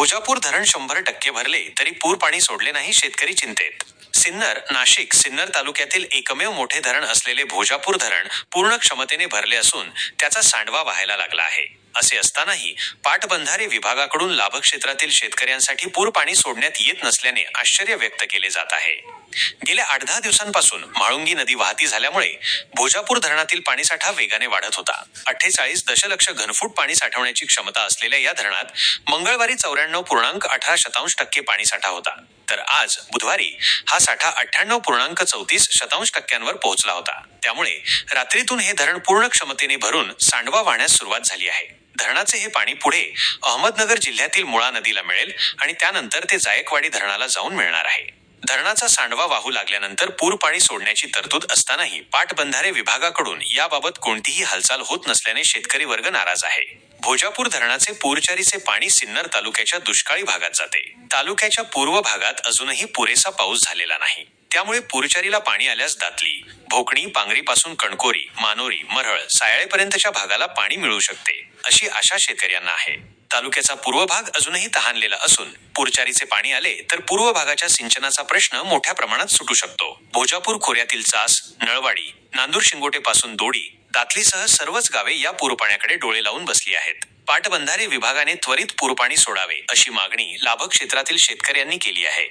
भोजापूर धरण शंभर टक्के भरले तरी पूर पाणी सोडले नाही शेतकरी चिंतेत. सिन्नर नाशिक सिन्नर तालुक्यातील एकमेव मोठे धरण असलेले भोजापूर धरण पूर्ण क्षमतेने भरले असून त्याचा सांडवा व्हायला लागला आहे. असे असतानाही पाटबंधारे विभागाकडून लाभक्षेत्रातील शेतकऱ्यांसाठी पूर पाणी सोडण्यात येत नसल्याने आश्चर्य व्यक्त केले जात आहे. गेल्या आठ दहा दिवसांपासून म्हाळुंगी नदी वाहती झाल्यामुळे भोजापूर धरणातील पाणीसाठा वेगाने वाढत होता. अठ्ठेचाळीस दशलक्ष घनफूट पाणी साठवण्याची क्षमता असलेल्या या धरणात मंगळवारी चौऱ्याण्णव पूर्णांक अठरा शतांश टक्के पाणीसाठा होता. तर आज बुधवारी हा साठा अठ्ठ्याण्णव पूर्णांक चौतीस शतांश टक्क्यांवर पोहोचला होता. त्यामुळे रात्रीतून हे धरण पूर्ण क्षमतेने भरून सांडवा वाहण्यास सुरुवात झाली आहे. धरणाचे हे पाणी पुढे अहमदनगर जिल्ह्यातील मुळा नदीला मिळेल आणि त्यानंतर ते जायकवाडी धरणाला जाऊन मिळणार आहे. धरणाचा सांडवा वाहू लागल्यानंतर पूर पाणी सोडण्याची तरतूद असतानाही पाटबंधारे विभागाकडून याबाबत कोणतीही हालचाल होत नसल्याने शेतकरी वर्ग नाराज आहे. भोजापूर धरणाचे पूरचारीचे पाणी सिन्नर तालुक्याच्या दुष्काळी भागात जाते. तालुक्याच्या पूर्व भागात अजूनही पुरेसा पाऊस झालेला नाही. त्यामुळे पुरचारीला पाणी आल्यास दातली. भोकणी पांगरीपासून कणकोरी मानोरी मरळ सायाळेपर्यंतच्या भागाला पाणी मिळू शकते अशी आशा शेतकऱ्यांना आहे. तालुक्याचा पूर्व भाग अजूनही तहानलेला असून पुरचारीचे पाणी आले तर पूर्व भागाच्या सिंचनाचा प्रश्न मोठ्या प्रमाणात सुटू शकतो. भोजापूर खोऱ्यातील चास नळवाडी नांदूर शिंगोटे पासून दोडी दातलीसह सर्वच गावे या पूरपाण्याकडे डोळे लावून बसली आहेत. पाटबंधारे विभागाने त्वरित पूरपाणी सोडावे अशी मागणी लाभक्षेत्रातील शेतकऱ्यांनी केली आहे.